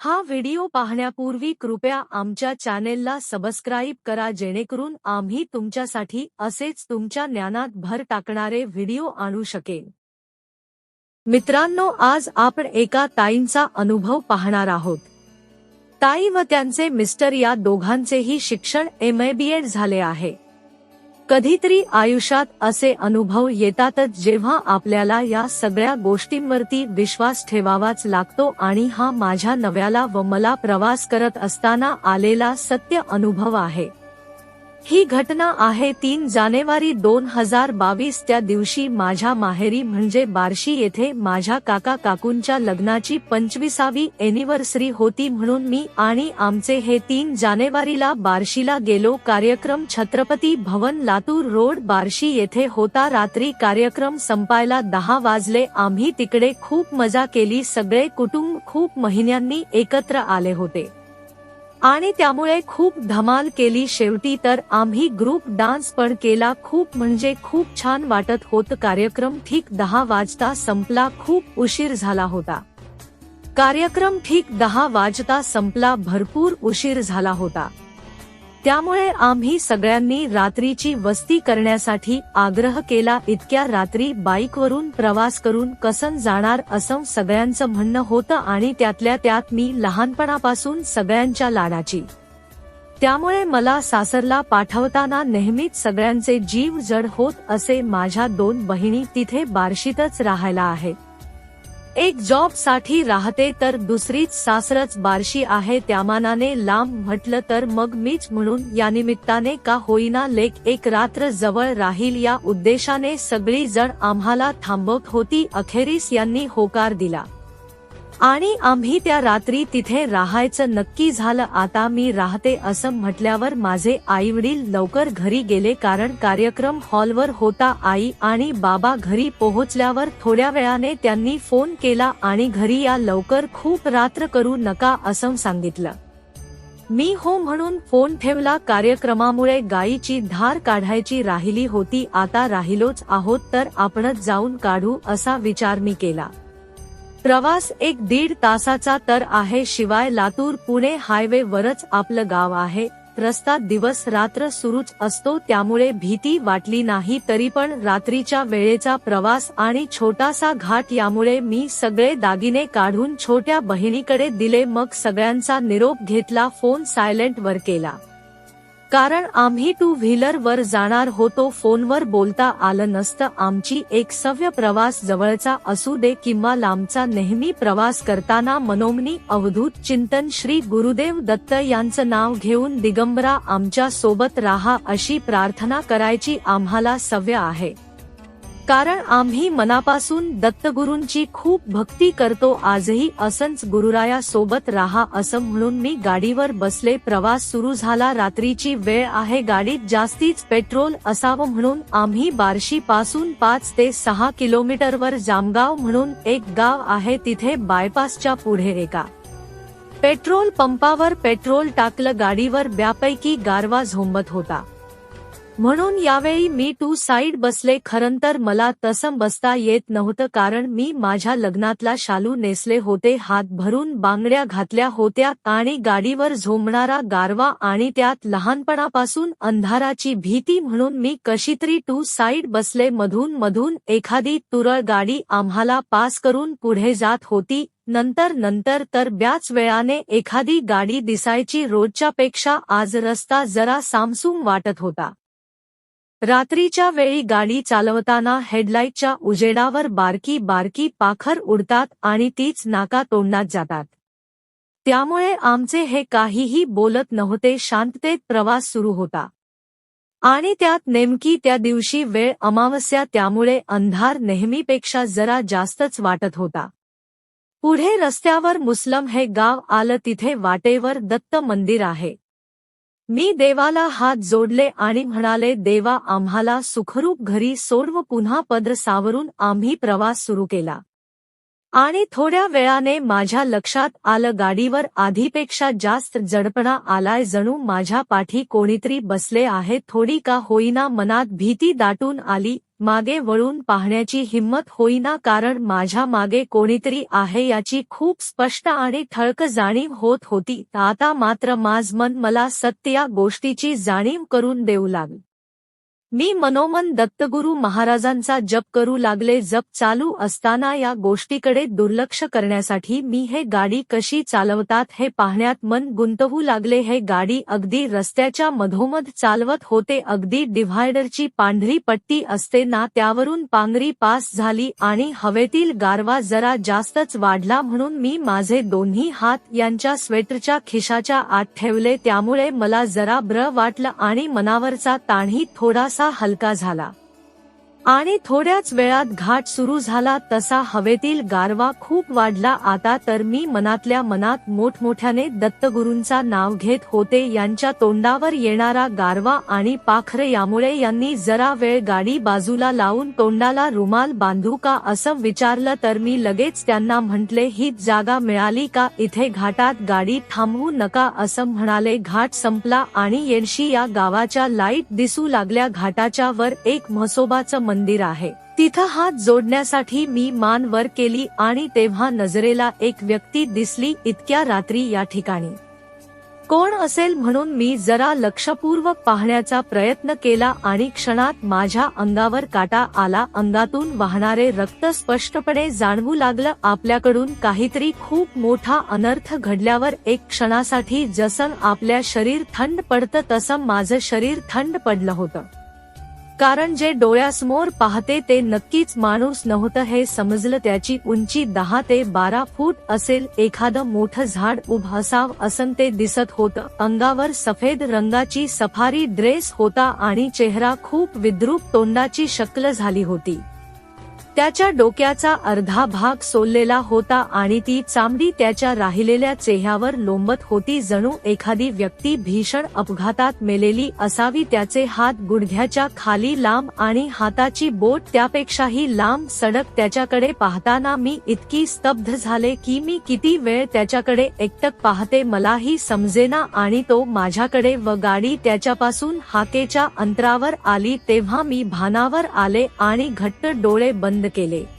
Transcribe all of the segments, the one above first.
हा व्हिडिओ पाहण्यापूर्वी कृपया आमच्या चॅनेलला सबस्क्राईब करा जेणेकरून आम्ही तुमच्यासाठी असेच तुमच्या ज्ञानात भर टाकणारे व्हिडिओ आणू शकेन. मित्रांनो आज आपण एका ताईंचा अनुभव पाहणार आहोत. ताई व त्यांचे मिस्टर या दोघांचेही शिक्षण एम ए बी एड झाले आहे. कधीतरी आयुष्यात असे अनुभव येतातच जेव्हा आपल्याला या सगळ्या गोष्टींवरती विश्वास ठेवावाच लागतो आणि हा माझ्या नव्याला व मला प्रवास करत असताना आलेला सत्य अनुभव आहे. ही घटना आहे तीन जानेवारी दोन हजार बावीस त्या दिवशी माझ्या माहेरी म्हणजे बार्शी येथे माझ्या काका काकूंच्या लग्नाची पंचवीसावी एनिव्हर्सरी होती म्हणून मी आणि आमचे हे तीन जानेवारीला बार्शीला गेलो. कार्यक्रम छत्रपती भवन लातूर रोड बार्शी येथे होता. रात्री कार्यक्रम संपायला दहा वाजले. आम्ही तिकडे खूप मजा केली. सगळे कुटुंब खूप महिन्यांनी एकत्र आले होते. आणि त्यामुळे खूप धमाल केली शेवटी तर आम्ही ग्रुप डान्स पण केला. खूप म्हणजे खूप छान वाटत होत. कार्यक्रम ठीक दहा वाजता संपला. खूप उशीर झाला होता. कार्यक्रम ठीक दहा वाजता संपला. भरपूर उशीर झाला होता. त्यामुळे आम्ही सगळ्यांनी रात्रीची वस्ती करण्यासाठी आग्रह केला इतक्या रात्री बाईकवरून प्रवास करून कसन जाणार असं सगळ्यांचं म्हणणं होतं आणि त्यातल्या त्यात मी लहानपणापासून सगळ्यांच्या लाडाची. त्यामुळे मला सासरला पाठवताना नेहमीच सगळ्यांचे जीव जड होत असे माझ्या दोन बहिणी तिथे बार्शीतच राहायला आहेत. एक जॉबसाठी राहते तर दुसरीच सासरच बारशी आहे त्यामानाने लांब म्हटलं तर मग मीच म्हणून या निमित्ताने का होईना लेख एक रात्र जवळ राहील या उद्देशाने सगळी जण आम्हाला थांबवत होती अखेरीस यांनी होकार दिला. आणि आम्ही त्या रात्री तिथे राहायचं नक्की झालं. आता मी राहते असं म्हटल्यावर माझे आई वडील लवकर घरी गेले कारण कार्यक्रम हॉलवर होता आई आणि बाबा घरी पोहोचल्यावर थोड्या वेळाने त्यांनी फोन केला आणि घरी या लवकर खूप रात्र करू नका असं सांगितलं. मी हो म्हणून फोन ठेवला. कार्यक्रमामुळे गायीची धार काढायची राहिली होती. आता राहिलोच आहोत तर आपणच जाऊन काढू असा विचार मी केला. प्रवास एक दीड तासाचा तर आहे शिवाय लातूर पुणे हायवे वरच आपलं गाव आहे. रस्ता दिवस रात्र सुरूच असतो त्यामुळे भीती वाटली नाही तरी पण रात्रीच्या वेळेचा प्रवास आणि छोटासा घाट यामुळे मी सगळे दागिने काढून छोट्या बहिणीकडे दिले मग सगळ्यांचा निरोप घेतला फोन सायलेंट वर केला. कारण आम्ही टू व्हीलर वर जाणार होतो फोनवर बोलता आलं नसतं. आमची एक सव्य प्रवास जवळचा असू दे किंवा लांबचा नेहमी प्रवास करताना मनोमनी अवधूत चिंतन श्री गुरुदेव दत्त यांचं नाव घेऊन दिगंबरा आमच्यासोबत राहा अशी प्रार्थना करायची आम्हाला सव्य आहे. कारण आम्ही मनापासून दत्तगुरूंची खूप भक्ती करतो आजही असंच गुरुराया सोबत राहा असं म्हणून मी गाडीवर बसले. प्रवास सुरू झाला रात्रीची वेळ आहे गाडीत जास्तीच पेट्रोल असावं म्हणून आम्ही बार्शी पासून पाच ते सहा किलोमीटरवर जामगाव म्हणून एक गाव आहे तिथे बायपासच्या पुढे एका पेट्रोल पंपावर पेट्रोल टाकलं गाडीवर ब्यापैकी गारवा झोंबत होता. म्हणून यावेळी मी टू साईड बसले खरंतर मला तसं बसता येत नव्हतं कारण मी माझ्या लग्नातला शालू नेसले होते हात भरून बांगड्या घातल्या होत्या आणि गाडीवर झोंबणारा गारवा आणि त्यात लहानपणापासून अंधाराची भीती म्हणून मी कशीतरी टू साईड बसले मधून मधून एखादी तुरळ गाडी आम्हाला पास करून पुढे जात होती नंतर नंतर तर ब्याच वेळाने एखादी गाडी दिसायची रोजच्यापेक्षा आज रस्ता जरा सामसूम वाटत होता. रात्रीच्या वेळी गाडी चालवताना हेडलाईटच्या उजेडावर बारकी बारकी पाखर उडतात आणि तीच नाका तोंडात जातात. त्यामुळे आमचे हे काहीही बोलत नव्हते शांततेत प्रवास सुरू होता. आणि त्यात नेमकी त्या दिवशी वेळ अमावस्या त्यामुळे अंधार नेहमीपेक्षा जरा जास्तच वाटत होता. पुढे रस्त्यावर मुस्लम हे गाव आलं तिथे वाटेवर दत्त मंदिर आहे. मी देवाला हात जोडले आणि म्हणाले देवा आम्हाला सुखरूप घरी सोडव पुन्हा पद्र सावरून आम्ही प्रवास सुरू केला. आणि थोड्या वेळाने माझ्या लक्षात आलं गाडीवर आधीपेक्षा जास्त जडपणा आलाय जणू माझ्या पाठी कोणीतरी बसले आहे थोडी का होईना मनात भीती दाटून आली मागे वळून पाहण्याची हिंमत होईना कारण माझ्या मागे कोणीतरी आहे याची खूप स्पष्ट आणि ठळक जाणीव होत होती. आता मात्र माझ मन मला सत्य या गोष्टीची जाणीव करून देऊ लागली. मी मनोमन दत्तगुरू महाराजांचा जप करू लागले. जप चालू असताना या गोष्टीकडे दुर्लक्ष करण्यासाठी मी हे गाडी कशी चालवतात हे पाहण्यात मन गुंतवू लागले. हे गाडी अगदी रस्त्याच्या मधोमध चालवत होते. अगदी डिव्हायडरची पांढरी पट्टी असते ना त्यावरून पांगरी पास झाली आणि हवेतील गारवा जरा जास्तच वाढला म्हणून मी माझे दोन्ही हात यांच्या स्वेटरच्या खिशाच्या आत ठेवले. त्यामुळे मला जरा ब्र वाटलं आणि मनावरचा ताणही थोडा थोडासा हलका झाला. आणि थोड्याच वेळात घाट सुरू झाला. तसा हवेतील गारवा खूप वाढला. आता तर मी मनातल्या मनात मोठमोठ्याने दत्तगुरूंचा नाव घेत होते. यांच्या तोंडावर येणारा गारवा आणि पाखर यामुळे यांनी जरा वेळ गाडी बाजूला लावून तोंडाला रुमाल बांधू का असं विचारलं तर मी लगेच त्यांना म्हटले ही जागा मिळाली का? इथे घाटात गाडी थांबवू नका असं म्हणाले. घाट संपला आणि येडशी या गावाच्या लाइट दिसू लागल्या. घाटाच्या वर एक म्हसोबाचं मंदिर आहे. तिथं हात जोडण्यासाठी मी मान वर केली आणि तेव्हा नजरेला एक व्यक्ती दिसली इतक्या रात्री या ठिकाणी. कोण असेल म्हणून मी जरा लक्षपूर्वक पाहण्याचा प्रयत्न केला आणि क्षणात माझ्या अंगावर काटा आला. अंगातून वाहणारे रक्त स्पष्टपणे जाणवू लागलं. आपल्याकडून काहीतरी खूप मोठा अनर्थ घडल्यावर एक क्षणासाठी जसं आपल्या शरीर थंड पडतं तसं माझं शरीर थंड पडलं होतं. कारण जे डोळ्यासमोर पाहते ते नक्कीच माणूस नव्हतं हे समजलं. त्याची उंची दहा ते बारा फूट असेल. एखादं मोठं झाड उभं असाव असं ते दिसत होतं. अंगावर सफेद रंगाची सफारी ड्रेस होता आणि चेहरा खूप विद्रूप तोंडाची शक्ल झाली होती. त्याच्या डोक्याचा अर्धा भाग सोललेला होता आणि ती चांबडी त्याच्या राहिलेल्या चेहऱ्यावर लोंबत होती. जणू एखादी व्यक्ती भीषण अपघातात मेलेली असावी त्याचे हात गुडघ्याच्या खाली लांब आणि हाताची बोट त्यापेक्षाही लांब सडक त्याच्याकडे पाहताना मी इतकी स्तब्ध झाले की मी किती वेळ त्याच्याकडे एकटक पाहते मलाही समजेना आणि तो माझ्याकडे व गाडी त्याच्यापासून हाकेच्या अंतरावर आली तेव्हा मी भानावर आले आणि घट्ट डोळे बंद केले.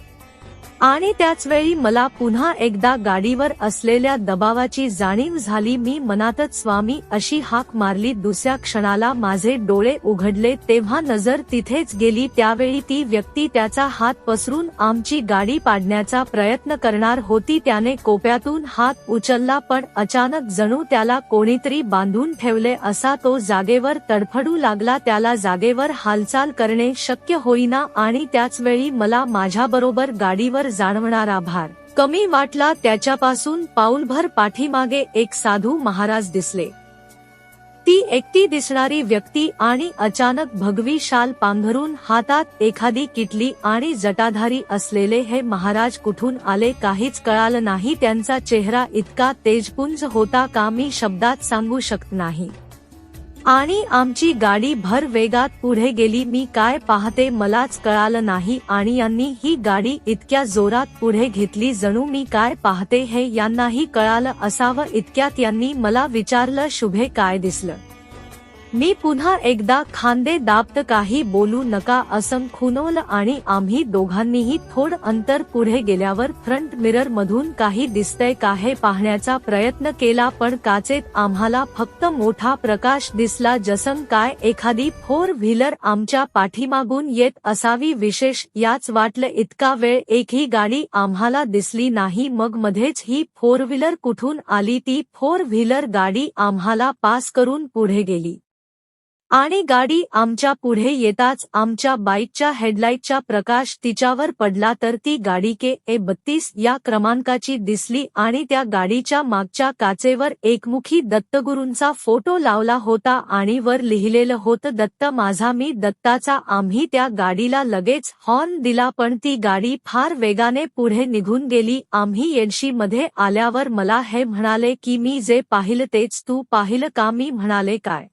आणि त्याच वेळी मला पुन्हा एकदा गाडीवर असलेल्या दबावाची जाणीव झाली. मी मनातच स्वामी अशी हाक मारली दुसऱ्या क्षणाला माझे डोळे उघडले. तेव्हा नजर तिथेच गेली. त्यावेळी ती व्यक्ती त्याचा हात पसरून आमची गाडी पाडण्याचा प्रयत्न करणार होती. त्याने कोप्यातून हात उचलला पण अचानक जणू त्याला कोणीतरी बांधून ठेवले. असा तो जागेवर तडफडू लागला. त्याला जागेवर हालचाल करणे शक्य होईना आणि त्याच वेळी मला माझ्याबरोबर गाडीवर जाणवणारा भार कमी वाटला त्याच्यापासून पाऊलभर पाठीमागे एक साधू महाराज दिसले. ती एकटी दिसणारी व्यक्ती आणि अचानक भगवी शाल पांघरून हातात एखादी किटली आणि जटाधारी असलेले हे महाराज कुठून आले काहीच कळालं नाही त्यांचा चेहरा इतका तेजपुंज होता का मी शब्दात सांगू शकत नाही. आणि आमची गाडी भर वेगात पुढे गेली. मी काय पाहते मलाच कळालं नाही. आणि यांनी ही गाडी इतक्या जोरात पुढे घेतली. जणू मी काय पाहते हे यांनाही कळालं असावं. इतक्यात यांनी मला विचारलं शुभे काय दिसलं? मी पुन्हा एकदा खांदे दाबत काही बोलू नका असं खुनवलं आणि आम्ही दोघांनीही थोड अंतर पुढे गेल्यावर फ्रंट मिरर मधून काही दिसतंय का हे पाहण्याचा प्रयत्न केला पण काचेत आम्हाला फक्त मोठा प्रकाश दिसला जसं काय एखादी फोर व्हीलर आमच्या पाठीमागून येत असावी विशेष याच वाटलं इतका वेळ एकही गाडी आम्हाला दिसली नाही. मग मध्येच ही फोर व्हीलर कुठून आली? ती फोर व्हीलर गाडी आम्हाला पास करून पुढे गेली. आणि गाडी आमच्या पुढे येताच आमच्या बाईकच्या हेडलाईटचा प्रकाश तिच्यावर पडला तर ती गाडी के ए बत्तीस या क्रमांकाची दिसली आणि त्या गाडीच्या मागच्या काचेवर एकमुखी दत्तगुरूंचा फोटो लावला होता आणि वर लिहिलेलं होतं दत्त माझा मी दत्ताचा आम्ही त्या गाडीला लगेच हॉर्न दिला पण ती गाडी फार वेगाने पुढे निघून गेली आम्ही येडशी मध्ये आल्यावर मला हे म्हणाले की मी जे पाहिलं तेच तू पाहिलं का मी म्हणाले काय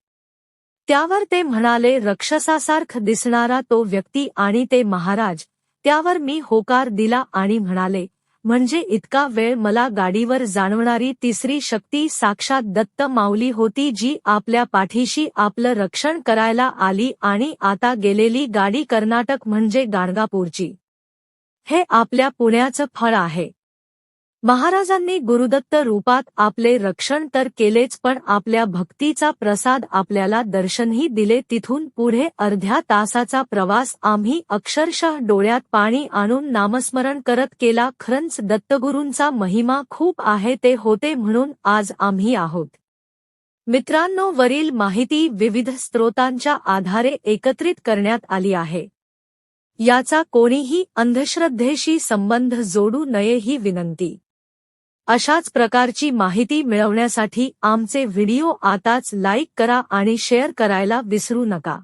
त्यावर ते म्हणाले रक्षसासारख दिसणारा तो व्यक्ती आणि ते महाराज. त्यावर मी होकार दिला आणि म्हणाले म्हणजे इतका वेळ मला गाडीवर जाणवणारी तिसरी शक्ती साक्षात दत्त माऊली होती जी आपल्या पाठीशी आपलं रक्षण करायला आली आणि आता गेलेली गाडी कर्नाटक म्हणजे गाणगापूरची. हे आपल्या पुण्याचं फळ आहे. महाराजांनी गुरुदत्त रूपात आपले रक्षण तर केलेच पण आपल्या भक्तीचा प्रसाद आपल्याला दर्शनही दिले. तिथून पुढे अर्ध्या तासाचा प्रवास आम्ही अक्षरशः डोळ्यात पाणी आणून नामस्मरण करत केला. खरंच दत्तगुरूंचा महिमा खूप आहे ते होते म्हणून आज आम्ही आहोत. मित्रांनो वरील माहिती विविध स्रोतांच्या आधारे एकत्रित करण्यात आली आहे. याचा कोणीही अंधश्रद्धेशी संबंध जोडू नये ही विनंती. अशाच प्रकारची माहिती मिळवण्यासाठी आमचे व्हिडिओ आताच लाईक करा आणि शेअर करायला विसरू नका.